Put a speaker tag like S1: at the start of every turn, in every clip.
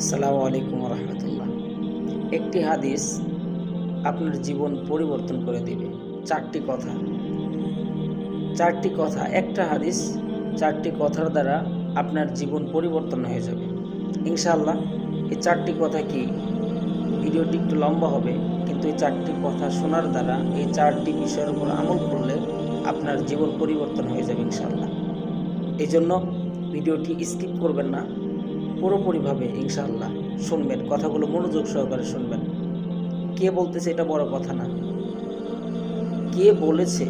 S1: আসসালামু আলাইকুম রহমতুল্লাহ। একটি হাদিস আপনার জীবন পরিবর্তন করে দিবে। চারটি কথা। চারটি কথা। একটা হাদিস চারটি কথার দ্বারা আপনার জীবন পরিবর্তন হয়ে যাবে। ইনশাআল্লাহ এই চারটি কথা কি? ভিডিওটি একটু লম্বা হবে, কিন্তু এই চারটি কথা শোনার দ্বারা এই চারটি বিষয়ের উপর আমল করলে আপনার জীবন পরিবর্তন হয়ে যাবে ইনশাআল্লাহ। এই জন্য ভিডিওটি স্কিপ করবেন না। পুরোপুরিভাবে ইনশাল্লাহ শুনবেন, কথাগুলো মনোযোগ সহকারে শুনবেন। কে বলতেছে এটা বড় কথা না। কে বলেছে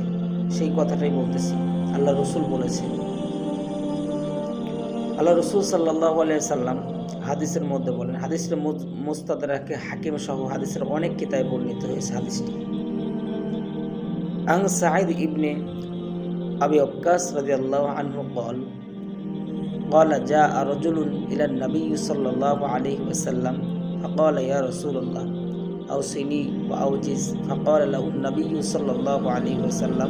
S1: সেই কথাটাই বলতেছি। আল্লাহ রসুল বলেছে। আল্লাহ রসুল সাল্লাহ আলিয়া সাল্লাম হাদিসের মধ্যে বলেন, হাদিসের মোস্তাদাকে হাকিম সহ হাদিসের অনেক কিতায় বর্ণিত হয়েছে হাদিসটি। আং সাহিদ ইবনে আবি অক্কাস রাজি আল্লাহ আনহু কল قال جاء رجل إلى النبي صلى الله عليه وسلم فقال يا رسول الله أوصني وأوجز فقال له النبي صلى الله عليه وسلم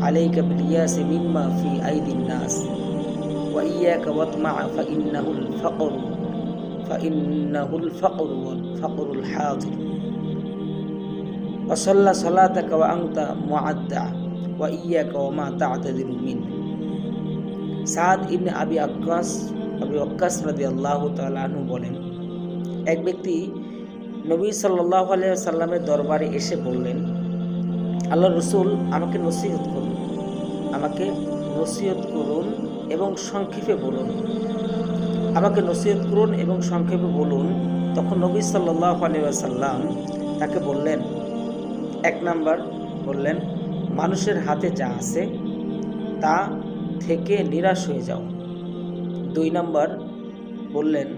S1: عليك بالياس مما في أيدي الناس وإياك واطمع فإنه الفقر فإنه الفقر والفقر الحاضر وصلى صلاتك وأنت معدع وإياك وما تعتذر منه সাদ ইবনে আবি আক্কাস আবি আক্কাস রাদি আল্লাহ তালু বলেন, এক ব্যক্তি নবী সাল্লাহ সাল্লামের দরবারে এসে বললেন, আল্লাহ রসুল আমাকে নসিহত করুন, আমাকে নসিহত করুন এবং সংক্ষেপে বলুন। আমাকে নসিহত করুন এবং সংক্ষেপে বলুন, তখন নবী সাল্লাহ সাল্লাম তাকে বললেন, এক নাম্বার বললেন, মানুষের হাতে যা আছে, তা থেকে নিরাশ হয়ে যাও। দুই নাম্বার বললেন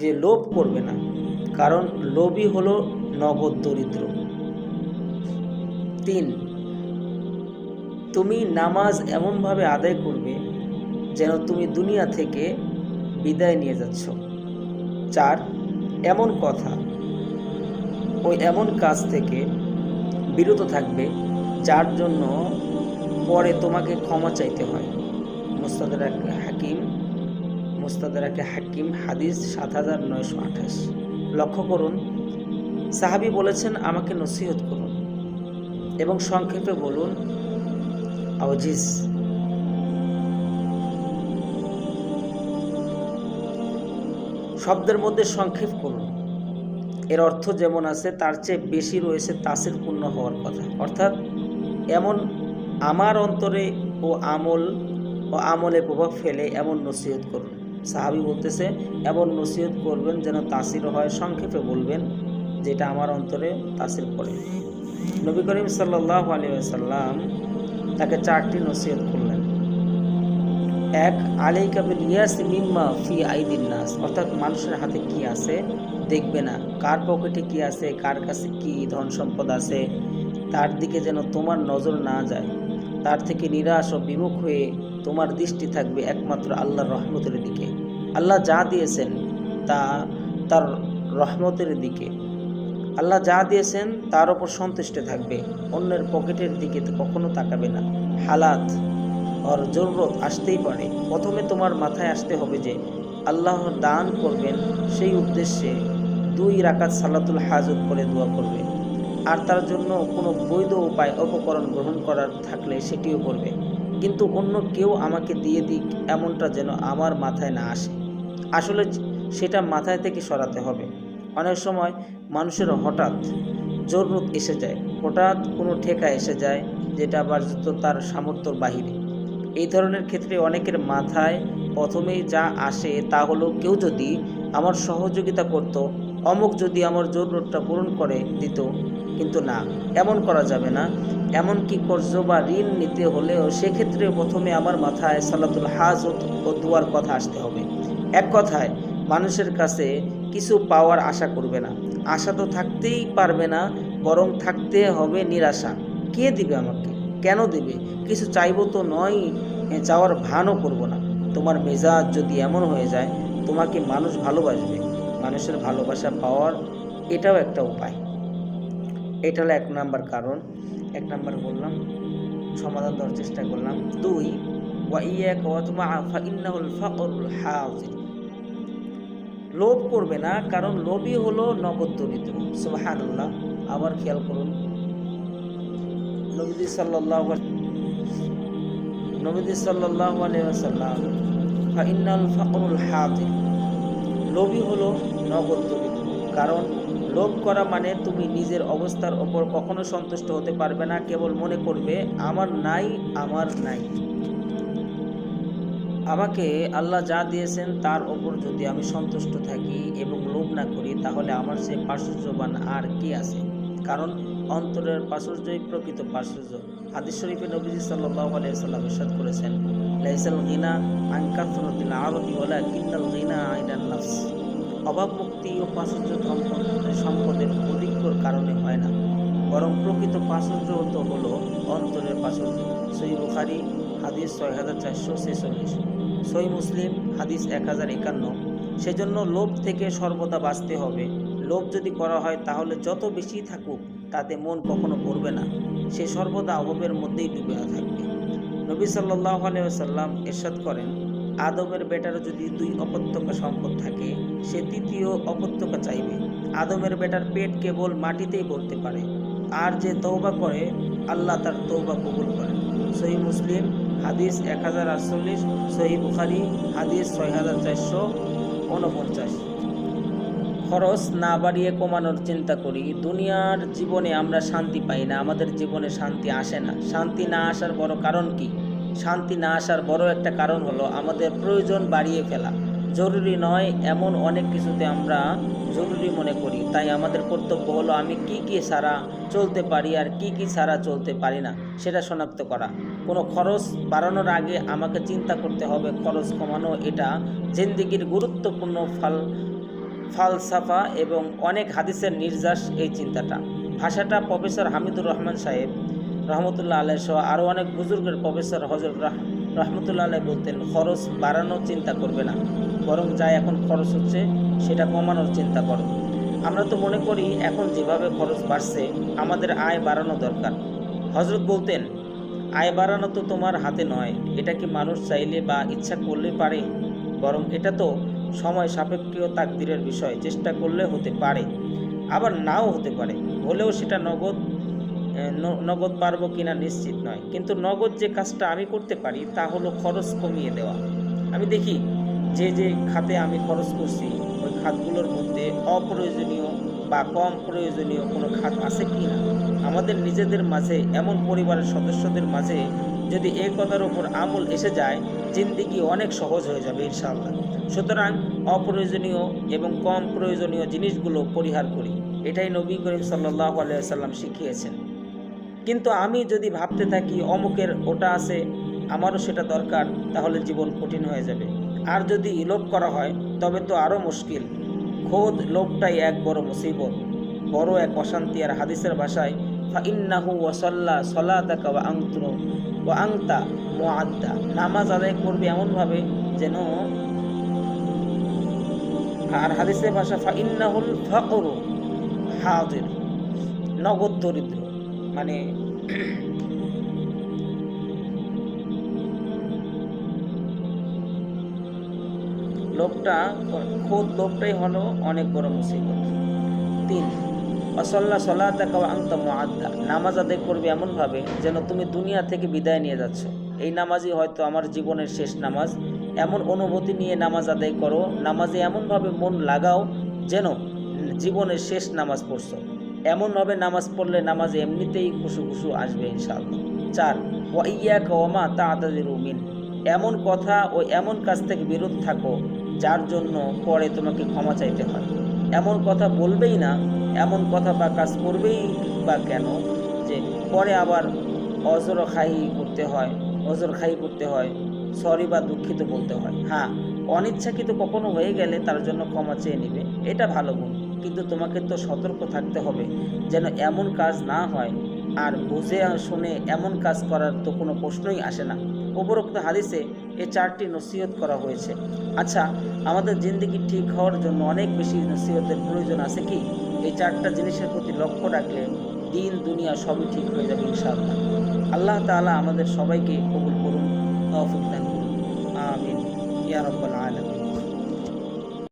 S1: যে, লোভ করবে না, কারণ লোভই হলো নগদ দরিদ্র। তিন, তুমি নামাজ এমনভাবে আদায় করবে যেন তুমি দুনিয়া থেকে বিদায় নিয়ে যাচ্ছ। চার, এমন কথা ওই এমন কাজ থেকে বিরত থাকবে যার জন্য পরে তোমাকে ক্ষমা চাইতে হয়। মুস্তাদারাকে হাকিম মুস্তাদারাকে হাকিম, হাদিস সাত হাজার নয়শো আঠাশ। লক্ষ্য করুন, সাহাবি বলেছেন, আমাকে নসিহত করুন এবং সংক্ষেপে বলুন আওজিস শব্দের মধ্যে সংক্ষেপ করুন। এর অর্থ যেমন আছে, তার চেয়ে বেশি রয়েছে তাসের পূর্ণ হওয়ার কথা। অর্থাৎ, এমন আমার অন্তরে ও আমল ও আমলে প্রভাব ফেলে এমন নসিহত করুন। সাহাবি বলতেছে, এমন নসিহত করবেন যেন তাসির হয়, সংক্ষেপে বলবেন, যেটা আমার অন্তরে তাসির করে। নবী করিম সাল্লাহ আলী সাল্লাম তাকে চারটি নসিহত করলেন। এক আলাই কাবিল ইয়াস মিম্মা ফি আইদিন নাস। অর্থাৎ মানুষের হাতে কি আছে দেখবে না। কার পকেটে কি আছে, কার কাছে কি ধন সম্পদ আছে, তার দিকে যেন তোমার নজর না যায়। তার থেকে নিরাশ ও বিমুখ হয়ে তোমার দৃষ্টি থাকবে একমাত্র আল্লাহর রহমতের দিকে। আল্লাহ যা দিয়েছেন তা তার রহমতের দিকে। আল্লাহ যা দিয়েছেন তার ওপর সন্তুষ্ট থাকবে, অন্যের পকেটের দিকে কখনো তাকাবে না। হালাত ওর জরুরত আসতেই পারে। প্রথমে তোমার মাথায় আসতে হবে যে আল্লাহ দান করবেন সেই উদ্দেশ্যে দুই রাকাত সালাতুল হাজত করে দোয়া করবে। আর তার জন্য কোনো বৈধ উপায় উপকরণ গ্রহণ করার থাকলে সেটিও করবে। কিন্তু অন্য কেউ আমাকে দিয়ে দিক, এমনটা যেন আমার মাথায় না আসে। আসলে সেটা মাথায় থেকে সরাতে হবে। অনেক সময় মানুষের হঠাৎ জরুরত এসে যায়। হঠাৎ কোনো ঠেকা এসে যায়, যেটা আবার তার সামর্থ্যর বাহিরে। এই ধরনের ক্ষেত্রে অনেকের মাথায় প্রথমেই যা আসে তা হলো, কেউ যদি আমার সহযোগিতা করত, অমুক যদি আমার জরুরতটা পূরণ করে দিত কিন্তু না, এমন করা যাবে না। এমন কি কর্য বা ঋণ নিতে হলেও সেক্ষেত্রে প্রথমে আমার মাথায় সালাতুল হাজ ও দুয়ার কথা আসতে হবে। এক কথায়, মানুষের কাছে কিছু পাওয়ার আশা করবে না। আশা তো থাকতেই পারবে না, বরং থাকতে হবে নিরাশা। কে দিবে আমাকে? কেন দিবে? কিছু চাইব তো নয় চাওয়ার ভানও করব না। তোমার মেজাজ যদি এমন হয়ে যায়, তোমাকে মানুষ ভালোবাসবে। মানুষের ভালোবাসা পাওয়ার এটাও একটা উপায়। এটা হলো এক নাম্বার কারণ। এক নাম্বার বললাম, সমাধান দেওয়ার চেষ্টা করলাম। দুই লোভ করবে না, কারণ লোভই হলো নগদ দরিদ্র। সুবাহান আবার খেয়াল করুন। নবীজি সাল্লাহ নবীজি সাল্লাহ আলিয়াল্লাম ফাইনাল লোভই হলো নগদ দরিদ্র। কারণ লোভ করা মানে তুমি নিজের অবস্থার ওপর কখনো সন্তুষ্ট হতে পারবে না, কেবল মনে করবে, আমার নাই আমার নাই। আমাকে আল্লাহ যা দিয়েছেন তার ওপর যদি আমি সন্তুষ্ট থাকি এবং লোভ না করি, তাহলে আমার সে প্রাচুর্যবান আর কি আছে? কারণ অন্তরের প্রাচুর্যই প্রকৃত প্রাচুর্য হাদিস শরীফে নবীজি সাল্লাহ আলিয়াল্লাম ইরশাদ করেছেন, লাইসাল গিনা আনকাথরতিল আরবি কিন্নাল গিনা নাফস। অভাব মুক্তি ও প্রাচুর্য সম্পদের অধিকর কারণে হয় না। বরং প্রকৃত প্রাচুর্য তো হল অন্তরের প্রাচুর্য সই বুখারি, হাদিস ছয় হাজার চারশো ছেচল্লিশ। সই মুসলিম, হাদিস এক হাজার একান্ন। সেজন্য লোভ থেকে সর্বদা বাঁচতে হবে। লোভ যদি করা হয় তাহলে যত বেশি থাকুক, তাতে মন কখনো পড়বে না। সে সর্বদা অভাবের মধ্যেই ডুবে থাকবে। নবী সাল্লাহ আলাইসাল্লাম এরশাদ করেন আদমের বেটার যদি দুই অপত্যকা সম্পদ থাকে, সে তৃতীয় অপত্যকা চাইবে। আদমের বেটার পেট কেবল মাটিতেই ভরতে পারে। আর যে তৌবা করে, আল্লাহ তার তৌবা কবুল করেন। সহি মুসলিম, হাদিস এক হাজার আটচল্লিশ সহি বুখারি, হাদিস ছয় হাজার চারশো উনপঞ্চাশ। খরচ না বাড়িয়ে কমানোর চিন্তা করি, দুনিয়ার জীবনে আমরা শান্তি পাই না, আমাদের জীবনে শান্তি আসে না। শান্তি না আসার বড় কারণ কি? শান্তি না আসার বড় একটা কারণ হলো আমাদের প্রয়োজন বাড়িয়ে ফেলা। জরুরি নয় এমন অনেক কিছুতে আমরা জরুরি মনে করি। তাই আমাদের কর্তব্য হলো আমি কি কি ছাড়া চলতে পারি আর কি কি ছাড়া চলতে পারি না, সেটা শনাক্ত করা। কোনো খরচ বাড়ানোর আগে আমাকে চিন্তা করতে হবে খরচ কমানো এটা জিন্দিগির গুরুত্বপূর্ণ ফল, ফালসাফা এবং অনেক হাদিসের নির্যাস এই চিন্তাটা। ভাষাটা প্রফেসর হামিদুর রহমান সাহেব রহমতুল্লাহ আলহ সহ আরও অনেক বুজুর্গের প্রফেসর হজরত রহমতুল্লাহ আলহ বলতেন, খরচ বাড়ানোর চিন্তা করবে না, বরং যা এখন খরচ হচ্ছে সেটা কমানোর চিন্তা করো। আমরা তো মনে করি এখন যেভাবে খরচ বাড়ছে, আমাদের আয় বাড়ানো দরকার। হজরত বলতেন, আয় বাড়ানো তো তোমার হাতে নয়, এটা কি মানুষ চাইলে বা ইচ্ছা করলে পারে? বরং এটা তো সময় সাপেক্ষীয় তাকদিরের বিষয়, চেষ্টা করলে হতে পারে, আবার নাও হতে পারে, হলেও সেটা নগদ নগদ পারব কিনা নিশ্চিত নয়। কিন্তু নগদ যে কাজটা আমি করতে পারি, তা হলো খরচ কমিয়ে দেওয়া। আমি দেখি যে যে খাতে আমি খরচ করছি, ওই খাতগুলোর মধ্যে অপ্রয়োজনীয় বা কম প্রয়োজনীয় কোনো খাত আছে কি না আমাদের নিজেদের মাঝে, এমন পরিবারের সদস্যদের মাঝে যদি এই কথার ওপর আমল এসে যায়, জিন্দিগি অনেক সহজ হয়ে যাবে ইনশাআল্লাহ। সুতরাং অপ্রয়োজনীয় এবং কম প্রয়োজনীয় জিনিসগুলো পরিহার করি। এটাই নবী করিম সাল্লাহ আলিয়াল্লাম শিখিয়েছেন। কিন্তু আমি যদি ভাবতে থাকি, অমুকের ওটা আছে, আমারও সেটা দরকার, তাহলে জীবন কঠিন হয়ে যাবে। আর যদি লোভ করা হয়, তবে তো আরও মুশকিল। খোদ লোভটাই এক বড় মুসিবত, বড় এক অশান্তি। আর হাদিসের ভাষায়, ফাইন্নাহু ওয়াসাল্লা সলাতাকা ওয়া আংতুর ও আংতা মোয়াদ্দা নামাজ আদায় করবে এমনভাবে যেন আর হাদিসের ভাষা, ফাইন্নাহুল ফকরু হাজির। নগদ দরিদ্র। মানে লোভটা, খোদ লোভটাই হলো অনেক বড় মুসিবত। তিন অসল্লা সল্লাহ আংতা আড্ডা নামাজ আদায় করবে এমনভাবে যেন তুমি দুনিয়া থেকে বিদায় নিয়ে যাচ্ছ। এই নামাজই হয়তো আমার জীবনের শেষ নামাজ। এমন অনুভূতি নিয়ে নামাজ আদায় করো। নামাজে এমনভাবে মন লাগাও যেন জীবনের শেষ নামাজ পড়ছো। এমনভাবে নামাজ পড়লে নামাজ এমনিতেই খুশু খুশু আসবে ইনশাআল্লাহ। চার ওয়াইয়া কওয়ামা তা আদাদের উমিন এমন কথা ও এমন কাজ থেকে বিরত থাকো, যার জন্য পরে তোমাকে ক্ষমা চাইতে হয়। এমন কথা বলবেই না, এমন কথা বা কাজ করবেই বা কেন, যে পরে আবার অজর খাই করতে হয়, অজর খাই করতে হয়, সরি বা দুঃখিত বলতে হয়। হ্যাঁ অনিচ্ছাকৃত কখনো হয়ে গেলে তার জন্য ক্ষমা চেয়ে নেবে, এটা ভালো গুণ। কিন্তু তোমাকে তো সতর্ক থাকতে হবে, যেন এমন কাজ না হয়। আর বুঝে শুনে এমন কাজ করার তো কোনো প্রশ্নই আসে না। উপরোক্ত হাদিসে এ চারটি নসিহত করা হয়েছে। আচ্ছা আমাদের জিন্দগি ঠিক হওয়ার জন্য অনেক বেশি নসিহতের প্রয়োজন আছে কি? এই চারটা জিনিসের প্রতি লক্ষ্য রাখলে দিন, দুনিয়া সবই ঠিক হয়ে যাবে ইনশাআল্লাহ। আল্লাহ তাআলা আমাদের সবাইকে কবুল করুন, তৌফিক করুন। আমিন। ইয়া রাব্বাল আলামিন।